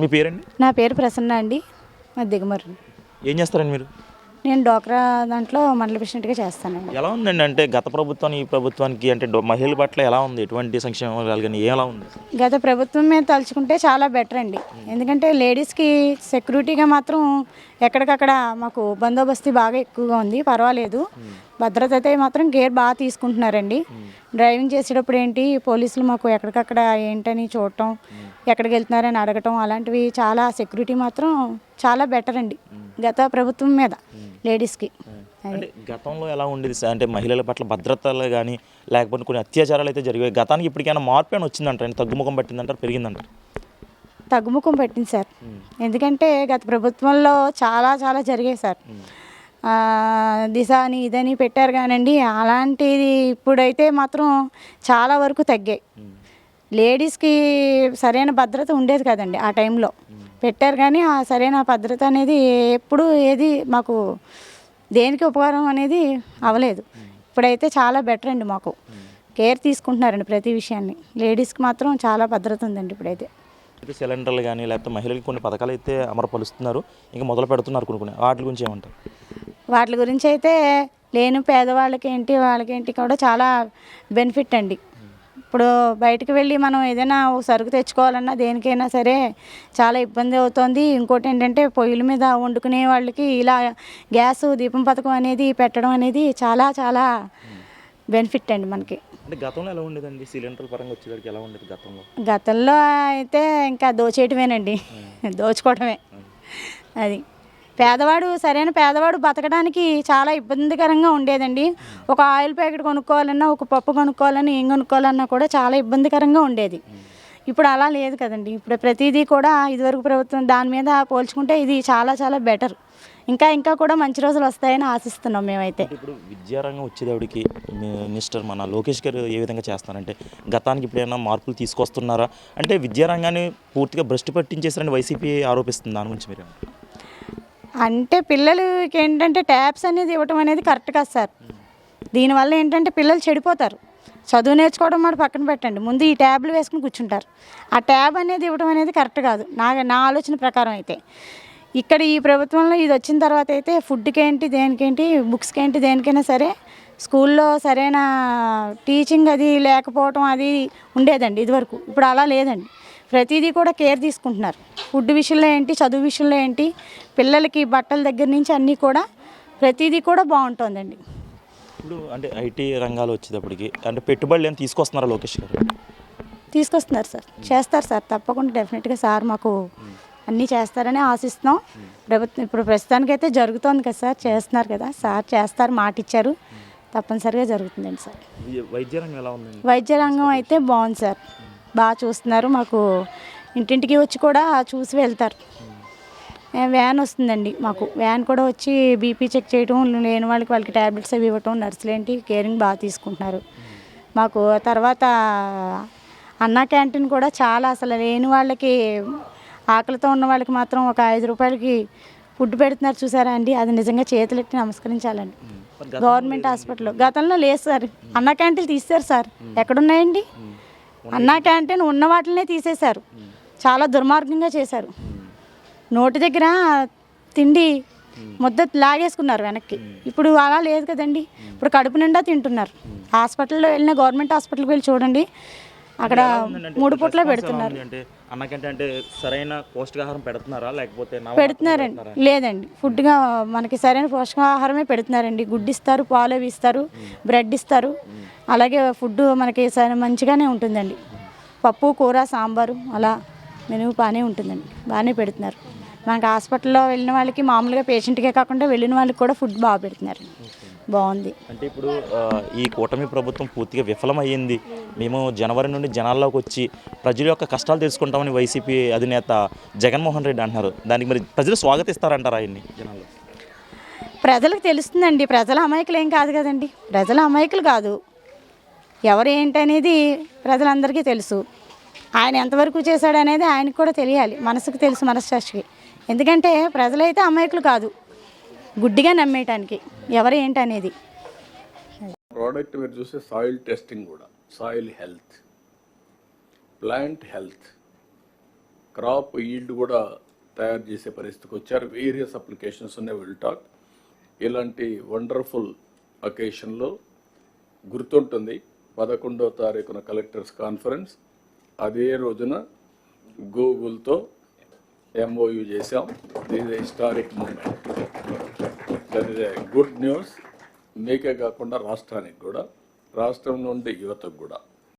మీ పేరండి? నా పేరు ప్రసన్న అండి. మా దిగుమర్రి. ఏం చేస్తారండి మీరు? నేను డోక్రా దాంట్లో మండల ప్రెసిడెంట్గా చేస్తానండి. ఎలా ఉందండి? అంటే గత ప్రభుత్వానికి ఈ ప్రభుత్వానికి అంటే మహిళల పట్ల ఎలా ఉంది? ఎటువంటి సంక్షేమాలు కానీ ఎలా ఉంది? గత ప్రభుత్వం మీద తలుచుకుంటే చాలా బెటర్ అండి. ఎందుకంటే లేడీస్కి సెక్యూరిటీగా మాత్రం ఎక్కడికక్కడ మాకు బందోబస్తు బాగా ఎక్కువగా ఉంది. పర్వాలేదు. భద్రత అయితే మాత్రం కేర్ బాగా తీసుకుంటున్నారండి. డ్రైవింగ్ చేసేటప్పుడు ఏంటి? పోలీసులు మాకు ఎక్కడికక్కడ ఏంటని చూడటం ఎక్కడికి వెళ్తున్నారని అడగటం అలాంటివి చాలా సెక్యూరిటీ మాత్రం చాలా బెటర్ అండి గత ప్రభుత్వం మీద. లేడీస్కి. అంటే గతంలో ఎలా ఉండేది సార్? అంటే మహిళల పట్ల భద్రతలు కానీ లేకపోతే కొన్ని అత్యాచారాలు అయితే జరిగాయి. గతానికి ఇప్పటికైనా మార్పు అని వచ్చిందంటారు? తగ్గుముఖం పట్టిందంటారు? పెరిగిందంటారు? తగ్గుముఖం పెట్టింది సార్. ఎందుకంటే గత ప్రభుత్వంలో చాలా చాలా జరిగాయి సార్. దిశ అని ఇదని పెట్టారు కానండి. అలాంటిది ఇప్పుడైతే మాత్రం చాలా వరకు తగ్గాయి. లేడీస్కి సరైన భద్రత ఉండేది కదండి ఆ టైంలో. పెట్టారు కానీ ఆ సరైన భద్రత అనేది ఎప్పుడు ఏది మాకు దేనికి ఉపకారం అనేది అవ్వలేదు. ఇప్పుడైతే చాలా బెటర్ అండి మాకు. కేర్ తీసుకుంటున్నారండి ప్రతి విషయాన్ని. లేడీస్కి మాత్రం చాలా భద్రత ఉందండి ఇప్పుడైతే. సిలిండర్లు కానీ లేకపోతే మహిళలకు కొన్ని పథకాలు అయితే అమలుపరుస్తున్నారు. ఇంకా మొదలు పెడుతున్నారు కొన్ని వాటి గురించి ఏమంటారు? వాటి గురించి అయితే లేని పేదవాళ్ళకి ఏంటి వాళ్ళకేంటి కూడా చాలా బెనిఫిట్ అండి. ఇప్పుడు బయటకు వెళ్ళి మనం ఏదైనా సరుకు తెచ్చుకోవాలన్నా దేనికైనా సరే చాలా ఇబ్బంది అవుతుంది. ఇంకోటి ఏంటంటే పొయ్యిల మీద వండుకునే వాళ్ళకి ఇలా గ్యాస్ దీపం పథకం అనేది పెట్టడం అనేది చాలా చాలా బెనిఫిట్ అండి మనకి. అంటే గతంలో ఎలా ఉండేదండి? సిలిండర్ పరంగా వచ్చేసరికి ఎలా ఉండేది గతంలో? గతంలో అయితే ఇంకా దోచేయటమేనండి. దోచుకోవటమే. అది. పేదవాడు సరైన పేదవాడు బతకడానికి చాలా ఇబ్బందికరంగా ఉండేదండి. ఒక ఆయిల్ ప్యాకెట్ కొనుక్కోవాలన్నా ఒక పప్పు కొనుక్కోవాలన్నా ఏం కొనుక్కోవాలన్నా కూడా చాలా ఇబ్బందికరంగా ఉండేది. ఇప్పుడు అలా లేదు కదండి. ఇప్పుడు ప్రతిదీ కూడా ఇదివరకు ప్రభుత్వం దాని మీద పోల్చుకుంటే ఇది చాలా చాలా బెటర్. ఇంకా ఇంకా కూడా మంచి రోజులు వస్తాయని ఆశిస్తున్నాం మేమైతే. ఇప్పుడు విద్యారంగం వచ్చేదేవుడికి మినిస్టర్ మన లోకేష్ గారు ఏ విధంగా చేస్తారంటే గతానికి ఇప్పుడు ఏమైనా మార్పులు తీసుకొస్తున్నారా? అంటే విద్యారంగాన్ని పూర్తిగా భ్రష్టు పట్టించేసారని వైసీపీ ఆరోపిస్తుంది. దాని గురించి మీరు అంటే పిల్లలకి ఏంటంటే ట్యాబ్స్ అనేది ఇవ్వటం అనేది కరెక్ట్ కాదు సార్. దీనివల్ల ఏంటంటే పిల్లలు చెడిపోతారు. చదువు నేర్చుకోవడం మాట పక్కన పెట్టండి. ముందు ఈ ట్యాబ్లు వేసుకుని కూర్చుంటారు. ఆ ట్యాబ్ అనేది ఇవ్వడం అనేది కరెక్ట్ కాదు. నా నా ఆలోచన ప్రకారం అయితే. ఇక్కడ ఈ ప్రభుత్వంలో ఇది వచ్చిన తర్వాత అయితే ఫుడ్కి ఏంటి దేనికేంటి బుక్స్కి ఏంటి దేనికైనా సరే స్కూల్లో సరైన టీచింగ్ అది లేకపోవటం అది ఉండేదండి ఇదివరకు. ఇప్పుడు అలా లేదండి. ప్రతిదీ కూడా కేర్ తీసుకుంటున్నారు. ఫుడ్ విషయంలో ఏంటి చదువు విషయంలో ఏంటి పిల్లలకి బట్టల దగ్గర నుంచి అన్నీ కూడా ప్రతిదీ కూడా బాగుంటుందండి. ఇప్పుడు అంటే ఐటీ రంగాలు వచ్చేటప్పటికి అంటే పెట్టుబడులు ఏమైనా తీసుకొస్తున్నారా లోకేష్ గారు? తీసుకొస్తున్నారు సార్. చేస్తారు సార్. తప్పకుండా డెఫినెట్గా సార్ మాకు అన్నీ చేస్తారని ఆశిస్తున్నాం. ప్రభుత్వం ఇప్పుడు ప్రస్తుతానికైతే జరుగుతోంది కదా సార్. చేస్తున్నారు కదా. సార్ చేస్తారు మాట ఇచ్చారు. తప్పనిసరిగా జరుగుతుందండి సార్. వైద్య రంగం ఎలా వైద్య రంగం అయితే బాగుంది సార్. బాగా చూస్తున్నారు. మాకు ఇంటింటికి వచ్చి కూడా చూసి వెళ్తారు. వ్యాన్ వస్తుందండి మాకు. వ్యాన్ కూడా వచ్చి బీపీ చెక్ చేయడం లేని వాళ్ళకి వాళ్ళకి ట్యాబ్లెట్స్ అవి ఇవ్వటం నర్సులు ఏంటి కేరింగ్ బాగా తీసుకుంటున్నారు. మాకు తర్వాత అన్నా క్యాంటీన్ కూడా చాలా అసలు లేని వాళ్ళకి ఆకలితో ఉన్న వాళ్ళకి మాత్రం ఒక ఐదు రూపాయలకి ఫుడ్ పెడుతున్నారు చూసారా అండి. అది నిజంగా చేతులెట్టి నమస్కరించాలండి. గవర్నమెంట్ హాస్పిటల్ గతంలో లేదు సార్. అన్నా క్యాంటీన్ తీశారు సార్. ఎక్కడున్నాయండి? అన్నా క్యాంటీన్ ఉన్న వాటినే తీసేశారు. చాలా దుర్మార్గంగా చేశారు. నోటి దగ్గర తిండి ముద్ద లాగేసుకున్నారు వెనక్కి. ఇప్పుడు అలా లేదు కదండి. ఇప్పుడు కడుపు నిండా తింటున్నారు. హాస్పిటల్లో వెళ్ళిన గవర్నమెంట్ హాస్పిటల్కి వెళ్ళి చూడండి. అక్కడ మూడు పూట్ల పెడుతున్నారు. అంటే అన్నకంటే అంటే సరైన పౌష్టికాహారం పెడుతున్నారా? లేకపోతే పెడుతున్నారండి. లేదండి. ఫుడ్గా మనకి సరైన పోషకాహారమే పెడుతున్నారండి. గుడ్డు ఇస్తారు పాలు అవి ఇస్తారు బ్రెడ్ ఇస్తారు. అలాగే ఫుడ్ మనకి సరే మంచిగానే ఉంటుందండి. పప్పు కూర సాంబారు అలా మెనుగు బాగానే ఉంటుందండి. బాగానే పెడుతున్నారు. మనకి హాస్పిటల్లో వెళ్ళిన వాళ్ళకి మామూలుగా పేషెంట్కే కాకుండా వెళ్ళిన వాళ్ళకి కూడా ఫుడ్ బాగా పెడుతున్నారు బాగుంది. అంటే ఇప్పుడు ఈ కూటమి ప్రభుత్వం పూర్తిగా విఫలమయ్యింది. మేము జనవరి నుండి జనాల్లోకి వచ్చి ప్రజల యొక్క కష్టాలు తెలుసుకుంటామని వైసీపీ అధినేత జగన్మోహన్ రెడ్డి అంటున్నారు. దానికి మరి ప్రజలు స్వాగతిస్తారంటారా ఆయన్ని? జనాలు ప్రజలకు తెలుస్తుందండి. ప్రజల అమాయకులు ఏం కాదు కదండి. ప్రజల అమాయకులు కాదు. ఎవరు ఏంటనేది ప్రజలందరికీ తెలుసు. ఆయన ఎంతవరకు చేశాడు అనేది ఆయనకు కూడా తెలియాలి. మనసుకు తెలుసు మనస్సాక్షికి ఎందుకంటే ప్రజలైతే అమాయకులు కాదు. గుడ్డిగా నమ్మేయటానికి ఎవరు ఏంటనేది. ప్రోడక్ట్ మీరు చూస్తే సాయిల్ టెస్టింగ్ కూడా. Soil health plant health crop yield కూడా తయారు చేసే పరిస్థితికి వచ్చారు. వేరియస్ అప్లికేషన్స్ ఉన్నాయి విల్ టాక్ ఇలాంటి వండర్ఫుల్ అకేషన్లో గుర్తుంటుంది. పదకొండో తారీఖున కలెక్టర్స్ కాన్ఫరెన్స్ అదే రోజున గూగుల్తో ఎంఓయు చేశాం. These historic moment that is good news మీకే కాకుండా రాష్ట్రానికి కూడా. రాష్ట్రం నుండి యువతకు కూడా.